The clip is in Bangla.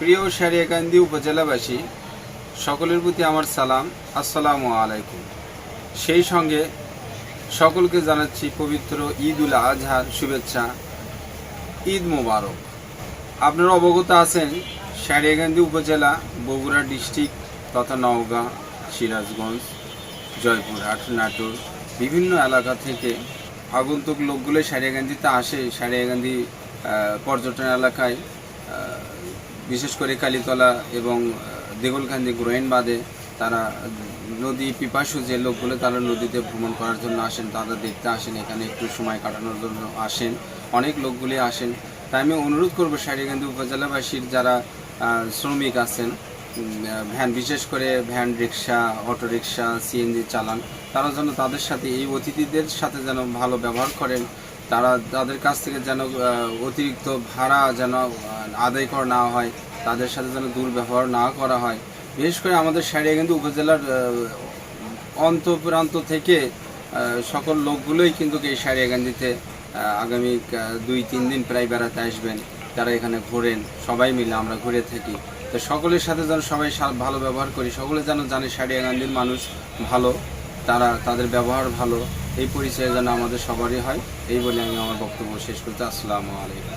প্রিয় সারিয়াকান্দি উপজেলাবাসী, সকলের প্রতি আমার সালাম, আসসালামু আলাইকুম। সেই সঙ্গে সকলকে জানাচ্ছি পবিত্র ঈদ উল আজহার শুভেচ্ছা, ঈদ মোবারক। আপনারা অবগত আছেন সারিয়াকান্দি উপজেলা, বগুড়া ডিস্ট্রিক্ট তথা নওগাঁ, সিরাজগঞ্জ জয়পুরহাট নাটোর বিভিন্ন এলাকা থেকে আগন্তুক লোকগুলো সারিয়াকান্দিতে আসে সারিয়াকান্দি পর্যটন এলাকায় বিশেষ করে কালীতলা এবং আহ, দেগলকান্দি গ্রোয়েন বাদে তারা নদী পিপাসু যে লোকগুলো তারা নদীতে ভ্রমণ করার জন্য আসেন তারা দেখতে আসেন এখানে একটু সময় কাটানোর জন্য আসেন। অনেক লোকগুলি আসেন। তাই আমি অনুরোধ করব সারিকান্দি উপজেলাবাসীর যারা শ্রমিক আছেন ভ্যান বিশেষ করে van rickshaw auto rickshaw CNG চালান তারা যেন তাদের সাথে এই অতিথিদের সাথে যেন ভালো ব্যবহার করেন। তারা তাদের কাছ থেকে যেন অতিরিক্ত ভাড়া যেন আদায় করা না হয় তাদের সাথে যেন দুর্ব্যবহার না করা হয়। বিশেষ করে আমাদের সারিয়াকান্দি উপজেলার আহ, অন্তপ্রান্ত থেকে সকল লোকগুলোই কিন্তু এই সারিয়াকান্দিতে আহ, আগামী দুই তিন দিন প্রায় বেড়াতে আসবেন। তারা এখানে ঘোরেন সবাই মিলে আমরা ঘুরে থাকি। তো সকলের সাথে যেন সবাই ভালো ব্যবহার করি সকলে যেন জানে সারিয়াকান্দির মানুষ ভালো তারা তাদের ব্যবহার ভালো। এই পরিচয় যেন আমাদের সবারই হয়। এই বলে আমি আমার বক্তব্য শেষ করতে আসসালামু আলাইকুম।